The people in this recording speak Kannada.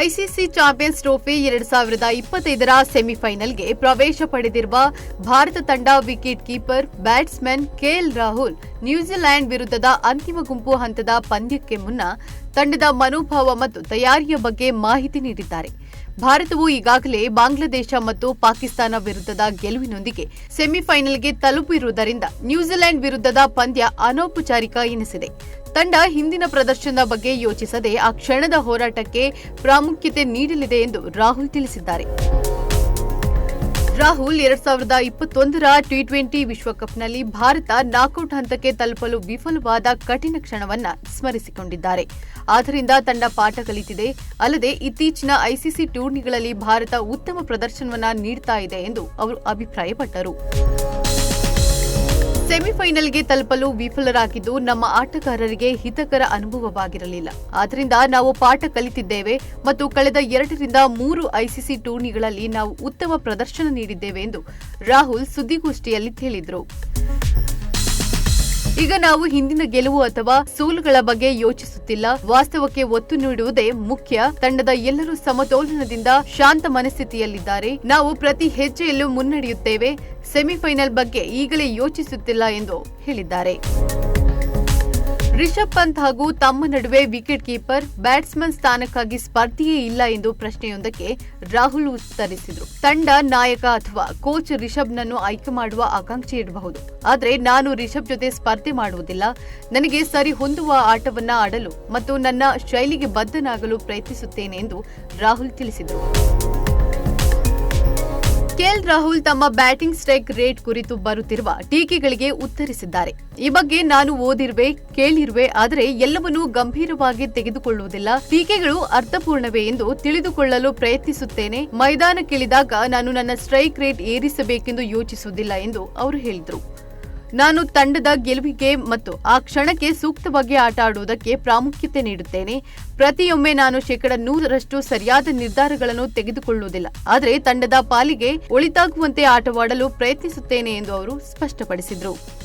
ಐಸಿಸಿ ಚಾಂಪಿಯನ್ಸ್ ಟ್ರೋಫಿ ಎರಡ್ ಸಾವಿರದ ಇಪ್ಪತ್ತೈದರ ಸೆಮಿಫೈನಲ್ಗೆ ಪ್ರವೇಶ ಪಡೆದಿರುವ ಭಾರತ ತಂಡ wicket keeper, batsman KL Rahul New Zealand ವಿರುದ್ಧದ ಅಂತಿಮ ಗುಂಪು ಹಂತದ ಪಂದ್ಯಕ್ಕೆ ಮುನ್ನ ತಂಡದ ಮನೋಭಾವ ಮತ್ತು ತಯಾರಿಯ ಬಗ್ಗೆ ಮಾಹಿತಿ ನೀಡಿದ್ದಾರೆ. ಭಾರತವು ಈಗಾಗಲೇ ಬಾಂಗ್ಲಾದೇಶ ಮತ್ತು ಪಾಕಿಸ್ತಾನ ವಿರುದ್ಧದ ಗೆಲುವಿನೊಂದಿಗೆ ಸೆಮಿಫೈನಲ್ಗೆ ತಲುಪಿರುವುದರಿಂದ ನ್ಯೂಜಿಲೆಂಡ್ ವಿರುದ್ಧದ ಪಂದ್ಯ ಅನೌಪಚಾರಿಕ ಎನಿಸಿದೆ. ತಂಡ ಹಿಂದಿನ ಪ್ರದರ್ಶನದ ಬಗ್ಗೆ ಯೋಚಿಸದೆ ಆ ಕ್ಷಣದ ಹೋರಾಟಕ್ಕೆ ಪ್ರಾಮುಖ್ಯತೆ ನೀಡಲಿದೆ ಎಂದು ರಾಹುಲ್ ತಿಳಿಸಿದ್ದಾರೆ. ರಾಹುಲ್ ಎರಡ್ ಸಾವಿರದ ಇಪ್ಪತ್ತೊಂದರ ಟಿ ಟ್ವೆಂಟಿ ವಿಶ್ವಕಪ್ನಲ್ಲಿ ಭಾರತ ನಾಕೌಟ್ ಹಂತಕ್ಕೆ ತಲುಪಲು ವಿಫಲವಾದ ಕಠಿಣ ಕ್ಷಣವನ್ನ ಸ್ಮರಿಸಿಕೊಂಡಿದ್ದಾರೆ. ಆದ್ದರಿಂದ ತಂಡ ಪಾಠ ಕಲಿತಿದೆ. ಅಲ್ಲದೆ ಇತ್ತೀಚಿನ ಐಸಿಸಿ ಟೂರ್ನಿಗಳಲ್ಲಿ ಭಾರತ ಉತ್ತಮ ಪ್ರದರ್ಶನವನ್ನ ನೀಡ್ತಾ ಇದೆ ಎಂದು ಅವರು ಅಭಿಪ್ರಾಯಪಟ್ಟರು. ಸೆಮಿಫೈನಲ್ಗೆ ತಲುಪಲು ವಿಫಲರಾಗಿದ್ದು ನಮ್ಮ ಆಟಗಾರರಿಗೆ ಹಿತಕರ ಅನುಭವವಾಗಿರಲಿಲ್ಲ. ಆದ್ದರಿಂದ ನಾವು ಪಾಠ ಕಲಿತಿದ್ದೇವೆ ಮತ್ತು ಕಳೆದ ಎರಡರಿಂದ ಮೂರು ಐಸಿಸಿ ಟೂರ್ನಿಗಳಲ್ಲಿ ನಾವು ಉತ್ತಮ ಪ್ರದರ್ಶನ ನೀಡಿದ್ದೇವೆ ಎಂದು ರಾಹುಲ್ ಸುದ್ದಿಗೋಷ್ಠಿಯಲ್ಲಿ ಹೇಳಿದರು. ಈಗ ನಾವು ಹಿಂದಿನ ಗೆಲುವು ಅಥವಾ ಸೋಲುಗಳ ಬಗ್ಗೆ ಯೋಚಿಸುತ್ತಿಲ್ಲ. ವಾಸ್ತವಕ್ಕೆ ಒತ್ತು ನೀಡುವುದೇ ಮುಖ್ಯ. ತಂಡದ ಎಲ್ಲರೂ ಸಮತೋಲನದಿಂದ ಶಾಂತ ಮನಸ್ಥಿತಿಯಲ್ಲಿದ್ದಾರೆ. ನಾವು ಪ್ರತಿ ಹೆಜ್ಜೆಯಲ್ಲೂ ಮುನ್ನಡೆಯುತ್ತೇವೆ. ಸೆಮಿಫೈನಲ್ ಬಗ್ಗೆ ಈಗಲೇ ಯೋಚಿಸುತ್ತಿಲ್ಲ ಎಂದು ಹೇಳಿದ್ದಾರೆ. ರಿಷಬ್ ಪಂತ್ ಹಾಗೂ ತಮ್ಮ ನಡುವೆ ವಿಕೆಟ್ ಕೀಪರ್ ಬ್ಯಾಟ್ಸ್ಮನ್ ಸ್ಥಾನಕ್ಕಾಗಿ ಸ್ಪರ್ಧೆಯೇ ಇಲ್ಲ ಎಂದು ಪ್ರಶ್ನೆಯೊಂದಕ್ಕೆ ರಾಹುಲ್ ಉತ್ತರಿಸಿದರು. ತಂಡ ನಾಯಕ ಅಥವಾ ಕೋಚ್ ರಿಷಬ್ನನ್ನು ಆಯ್ಕೆ ಮಾಡುವ ಆಕಾಂಕ್ಷೆ ಇರಬಹುದು. ಆದರೆ ನಾನು ರಿಷಬ್ ಜೊತೆ ಸ್ಪರ್ಧೆ ಮಾಡುವುದಿಲ್ಲ. ನನಗೆ ಸರಿ ಹೊಂದುವ ಆಟವನ್ನ ಆಡಲು ಮತ್ತು ನನ್ನ ಶೈಲಿಗೆ ಬದ್ಧನಾಗಲು ಪ್ರಯತ್ನಿಸುತ್ತೇನೆ ಎಂದು ರಾಹುಲ್ ತಿಳಿಸಿದರು. ಕೆಎಲ್ ರಾಹುಲ್ ತಮ್ಮ ಬ್ಯಾಟಿಂಗ್ ಸ್ಟ್ರೈಕ್ ರೇಟ್ ಕುರಿತು ಬರುತ್ತಿರುವ ಟೀಕೆಗಳಿಗೆ ಉತ್ತರಿಸಿದ್ದಾರೆ. ಈ ಬಗ್ಗೆ ನಾನು ಓದಿರುವೆ, ಕೇಳಿರುವೆ, ಆದರೆ ಎಲ್ಲವನ್ನೂ ಗಂಭೀರವಾಗಿ ತೆಗೆದುಕೊಳ್ಳುವುದಿಲ್ಲ. ಟೀಕೆಗಳು ಅರ್ಥಪೂರ್ಣವೇ ಎಂದು ತಿಳಿದುಕೊಳ್ಳಲು ಪ್ರಯತ್ನಿಸುತ್ತೇನೆ. ಮೈದಾನಕ್ಕಿಳಿದಾಗ ನಾನು ನನ್ನ ಸ್ಟ್ರೈಕ್ ರೇಟ್ ಏರಿಸಬೇಕೆಂದು ಯೋಚಿಸುವುದಿಲ್ಲ ಎಂದು ಅವರು ಹೇಳಿದರು. ನಾನು ತಂಡದ ಗೆಲುವಿಗೆ ಮತ್ತು ಆ ಕ್ಷಣಕ್ಕೆ ಸೂಕ್ತವಾಗಿ ಆಟ ಆಡುವುದಕ್ಕೆ ಪ್ರಾಮುಖ್ಯತೆ ನೀಡುತ್ತೇನೆ. ಪ್ರತಿಯೊಮ್ಮೆ ನಾನು ಶೇಕಡ ನೂರರಷ್ಟು ಸರಿಯಾದ ನಿರ್ಧಾರಗಳನ್ನು ತೆಗೆದುಕೊಳ್ಳುವುದಿಲ್ಲ. ಆದರೆ ತಂಡದ ಪಾಲಿಗೆ ಒಳಿತಾಗುವಂತೆ ಆಟವಾಡಲು ಪ್ರಯತ್ನಿಸುತ್ತೇನೆ ಎಂದು ಅವರು ಸ್ಪಷ್ಟಪಡಿಸಿದರು.